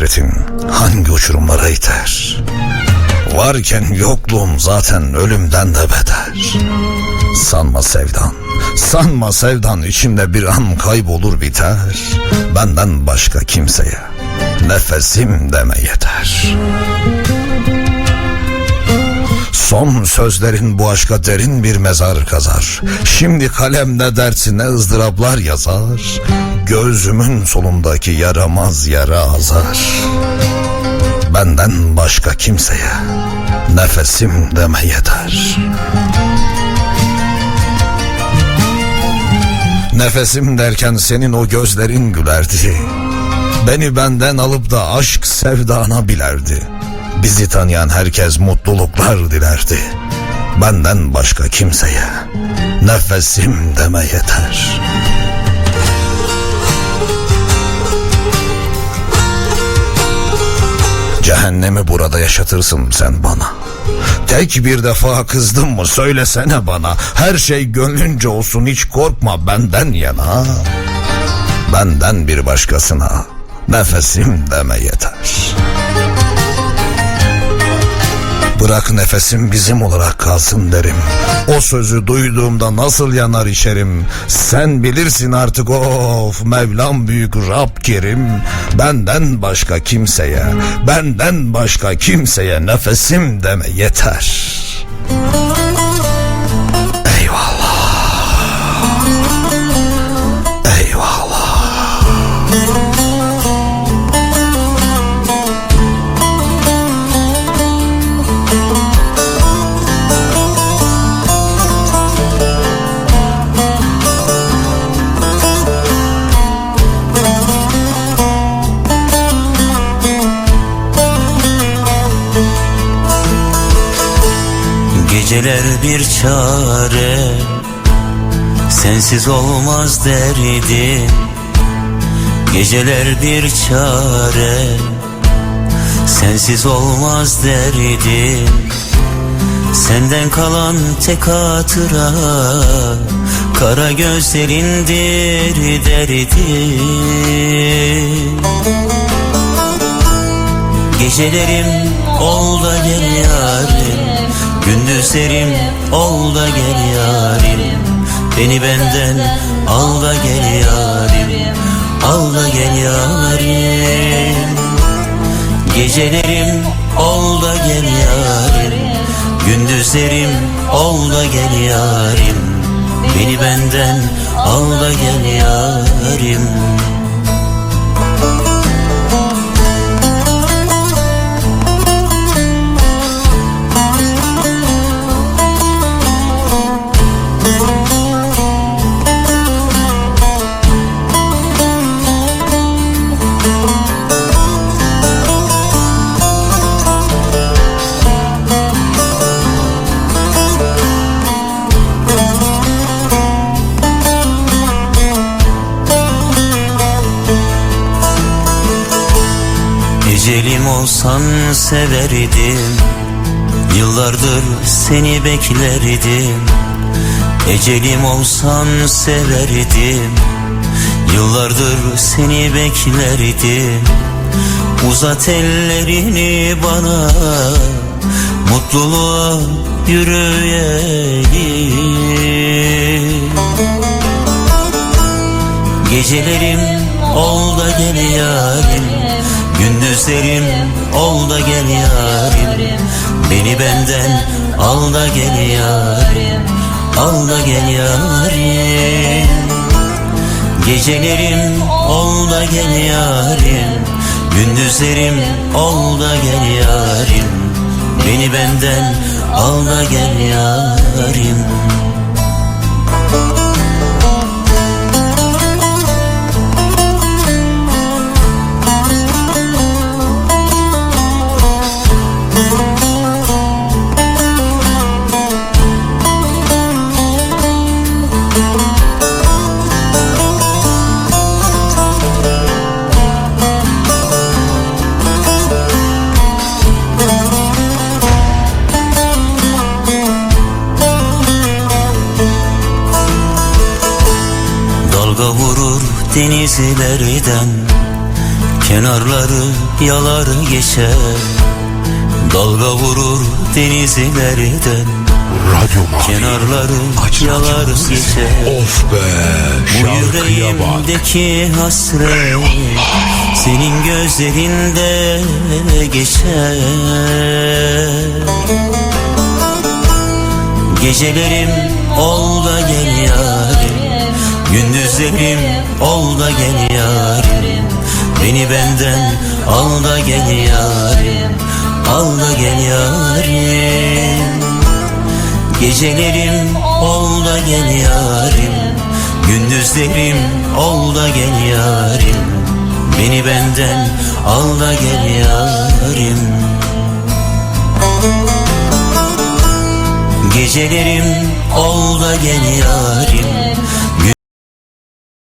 hasretin hangi uçurumlara iter? Varken yokluğum zaten ölümden de beter. Sanma sevdan, sanma sevdan içimde bir an kaybolur biter. Benden başka kimseye nefesim deme yeter. Son sözlerin bu aşka derin bir mezar kazar. Şimdi kalemde dersine ızdıraplar yazar. Gözümün solundaki yaramaz yara azar. Benden başka kimseye nefesim deme yeter. Nefesim derken senin o gözlerin gülerdi. Beni benden alıp da aşk sevdana bilerdi. Bizi tanıyan herkes mutluluklar dilerdi. Benden başka kimseye nefesim deme yeter. Cehennemi burada yaşatırsın sen bana. Tek bir defa kızdım mı söylesene bana. Her şey gönlünce olsun hiç korkma benden yana. Benden bir başkasına nefesim deme yeter. Bırak nefesim bizim olarak kalsın derim. O sözü duyduğumda nasıl yanar içerim. Sen bilirsin artık of Mevlam büyük Rab Kerim. Benden başka kimseye, benden başka kimseye nefesim deme yeter. Geceler bir çare. Sensiz olmaz derdim Geceler bir çare. Sensiz olmaz derdim Senden kalan tek hatıra. Kara gözlerindir derdim Gecelerim ol da gel yarim Gündüzlerim ol da gel yarim. Beni benden al da gel yarim. Al da gel yarim. Gecelerim ol da gel yarim. Gündüzlerim ol da gel yarim. Beni benden al da gel yarim Ecelim olsan severdim. Yıllardır seni beklerdim. Ecelim olsan severdim. Yıllardır seni beklerdim. Uzat ellerini bana. Mutluluğa yürüyelim. Gecelerim ol da gel yarim Gündüzlerim ol da gel yarim. Beni benden al da gel yarim. Al da gel yarim. Gecelerim ol da gel yarim. Gündüzlerim ol da gel yarim. Beni benden al da gel yarim Denizlerden Kenarları yalar geçer. Dalga vurur denizlerden Radyo Mavi. Kenarları Aç yalar geçer. Of be Bu şarkıya bak. yüreğimdeki hasret Senin gözlerinde geçer. Gecelerim ol da gel yarim Gündüzlerim ol da gel yarim. Beni benden al da gel yarim. Al da gel yarim. Gecelerim ol da gel yarim. Gündüzlerim ol da gel yarim. Beni benden al da gel yarim. Gecelerim ol da gel yarim